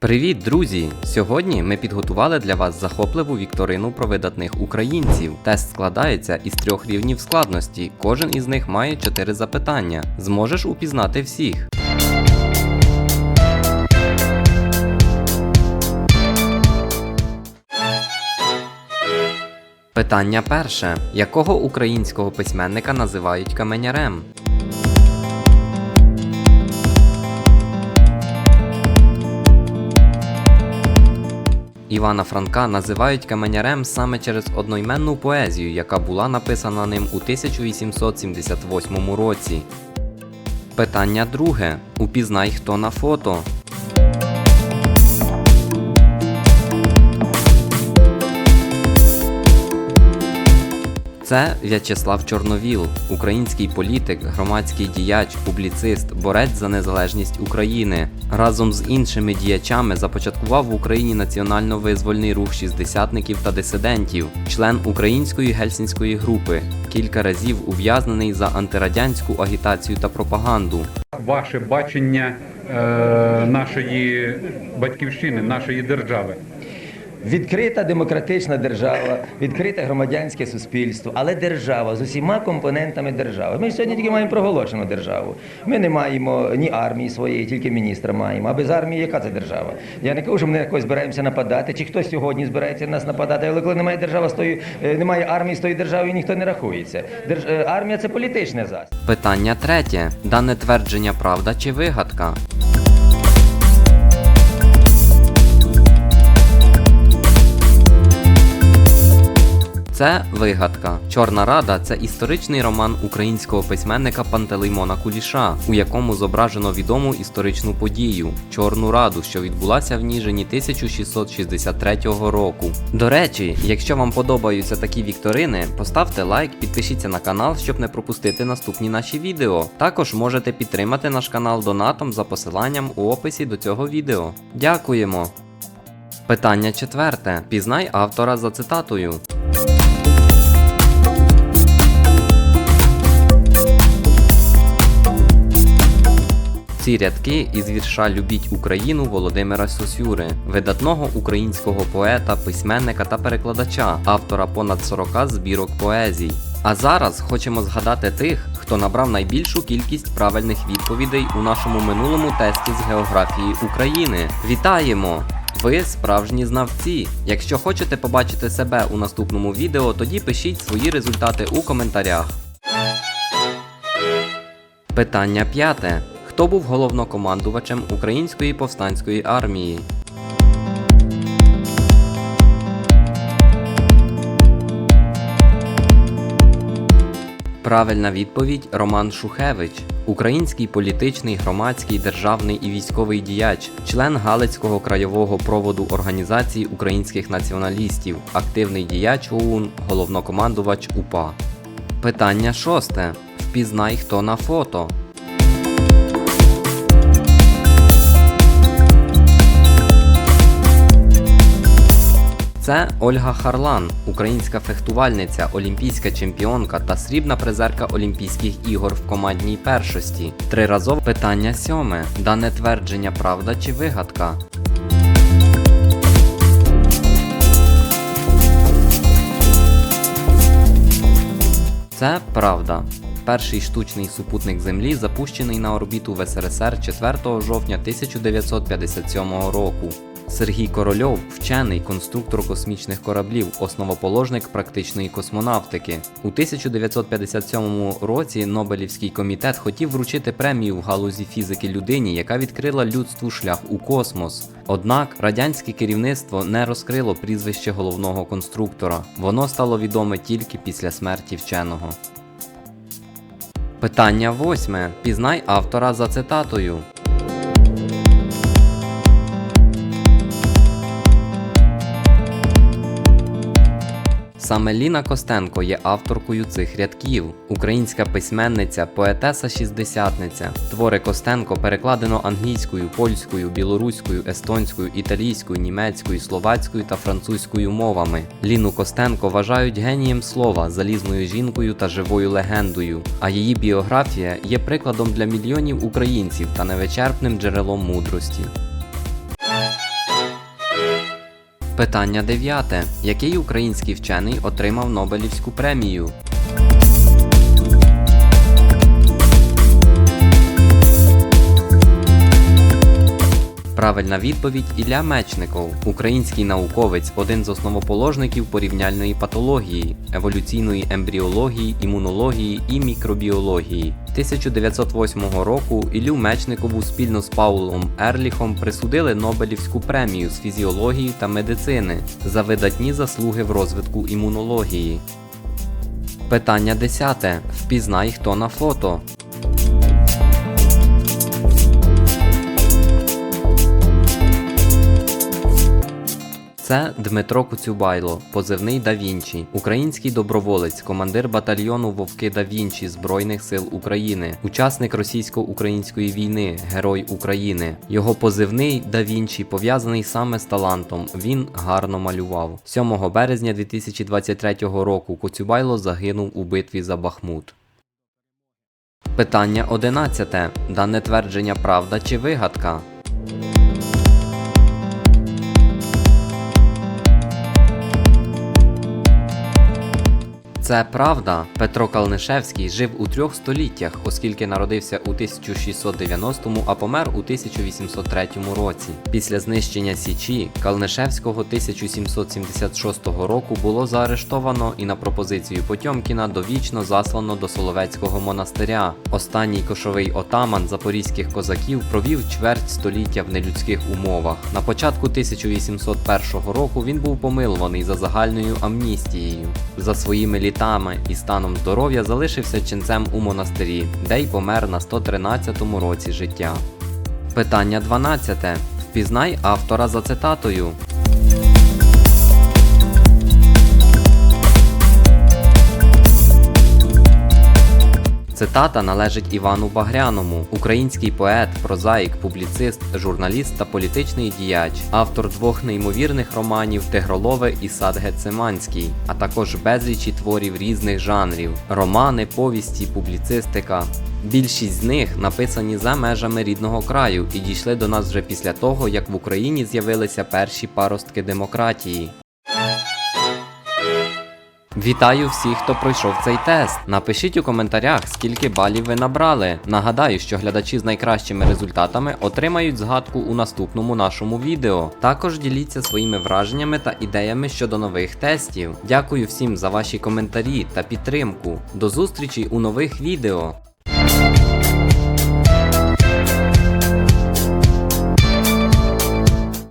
Привіт, друзі! Сьогодні ми підготували для вас захопливу вікторину про видатних українців. Тест складається із трьох рівнів складності. Кожен із них має чотири запитання. Зможеш упізнати всіх. Питання перше: якого українського письменника називають каменярем? Івана Франка називають каменярем саме через одноіменну поезію, яка була написана ним у 1878 році. Питання друге. Упізнай, хто на фото. Це В'ячеслав Чорновіл, український політик, громадський діяч, публіцист, борець за незалежність України. Разом з іншими діячами започаткував в Україні національно-визвольний рух шістдесятників та дисидентів, член української гельсінської групи, кілька разів ув'язнений за антирадянську агітацію та пропаганду. ваше бачення е, нашої батьківщини, нашої держави. Відкрита демократична держава, відкрите громадянське суспільство, але держава з усіма компонентами держави. Ми сьогодні тільки маємо проголошену державу. Ми не маємо ні армії своєї, тільки міністра маємо. А без армії яка це держава? Я не кажу, що ми якось збираємося нападати, чи хтось сьогодні збирається нас нападати, але коли немає держави з е, немає армії з тої держави, ніхто не рахується. Держ... е, Армія це політичне засіб. Питання третє. Дане твердження правда чи вигадка? Це вигадка. Чорна рада це історичний роман українського письменника Пантелеймона Куліша, у якому зображено відому історичну подію Чорну Раду, що відбулася в Ніжині 1663 року. До речі, якщо вам подобаються такі вікторини, поставте лайк, підпишіться на канал, щоб не пропустити наступні наші відео. Також можете підтримати наш канал донатом за посиланням у описі до цього відео. Дякуємо! Питання четверте. Пізнай автора за цитатою. Ці рядки із вірша Любіть Україну Володимира Сосюри, видатного українського поета, письменника та перекладача, автора понад 40 збірок поезій. А зараз хочемо згадати тих, хто набрав найбільшу кількість правильних відповідей у нашому минулому тесті з географії України. Вітаємо! Ви справжні знавці. Якщо хочете побачити себе у наступному відео, тоді пишіть свої результати у коментарях. Питання п'яте. Хто був головнокомандувачем Української повстанської армії? Правильна відповідь Роман Шухевич, український політичний, громадський, державний і військовий діяч, член Галицького краєвого проводу Організації українських націоналістів, активний діяч ОУН, головнокомандувач УПА. Питання шосте. Впізнай, хто на фото. Це Ольга Харлан, українська фехтувальниця, олімпійська чемпіонка та срібна призерка Олімпійських ігор в командній першості. Триразове питання сьоме. Дане твердження правда чи вигадка? Це правда. Перший штучний супутник Землі запущений на орбіту в СРСР 4 жовтня 1957 року. Сергій Корольов, вчений конструктор космічних кораблів, основоположник практичної космонавтики. У 1957 році Нобелівський комітет хотів вручити премію в галузі фізики людині, яка відкрила людству шлях у космос. Однак радянське керівництво не розкрило прізвище головного конструктора. Воно стало відоме тільки після смерті вченого. Питання восьме. Пізнай автора за цитатою. Саме Ліна Костенко є авторкою цих рядків. Українська письменниця, поетеса шістдесятниця. Твори Костенко перекладено англійською, польською, білоруською, естонською, італійською, німецькою, словацькою та французькою мовами. Ліну Костенко вважають генієм слова, залізною жінкою та живою легендою. А її біографія є прикладом для мільйонів українців та невичерпним джерелом мудрості. Питання 9. Який український вчений отримав Нобелівську премію? Правильна відповідь Ілля Мечников, український науковець, один з основоположників порівняльної патології, еволюційної ембріології, імунології і мікробіології. 1908 року Іллю Мечникову спільно з Паулом Ерліхом присудили Нобелівську премію з фізіології та медицини за видатні заслуги в розвитку імунології. Питання 10. Впізнай хто на фото. Це Дмитро Коцюбайло, позивний Да Вінчі, український доброволець, командир батальйону Вовки Да Вінчі Збройних сил України, учасник російсько-української війни, Герой України. Його позивний Да Вінчі пов'язаний саме з талантом. Він гарно малював. 7 березня 2023 року Коцюбайло загинув у битві за Бахмут. Питання 11. Дане твердження правда чи вигадка? Це правда. Петро Калнишевський жив у трьох століттях, оскільки народився у 1690, а помер у 1803 році. Після знищення Січі Калнишевського 1776 року було заарештовано і на пропозицію Потьомкіна довічно заслано до Соловецького монастиря. Останній кошовий отаман запорізьких козаків провів чверть століття в нелюдських умовах. На початку 1801 року він був помилуваний за загальною амністією. За своїми літами і станом здоров'я залишився ченцем у монастирі, де й помер на 113-му році життя. Питання 12. Впізнай автора за цитатою. Цитата належить Івану Багряному, український поет, прозаїк, публіцист, журналіст та політичний діяч, автор двох неймовірних романів Тигролове і Сад Гециманський, а також безлічі творів різних жанрів: романи, повісті, публіцистика. Більшість з них написані за межами рідного краю і дійшли до нас вже після того, як в Україні з'явилися перші паростки демократії. Вітаю всіх, хто пройшов цей тест. Напишіть у коментарях, скільки балів ви набрали. Нагадаю, що глядачі з найкращими результатами отримають згадку у наступному нашому відео. Також діліться своїми враженнями та ідеями щодо нових тестів. Дякую всім за ваші коментарі та підтримку. До зустрічі у нових відео.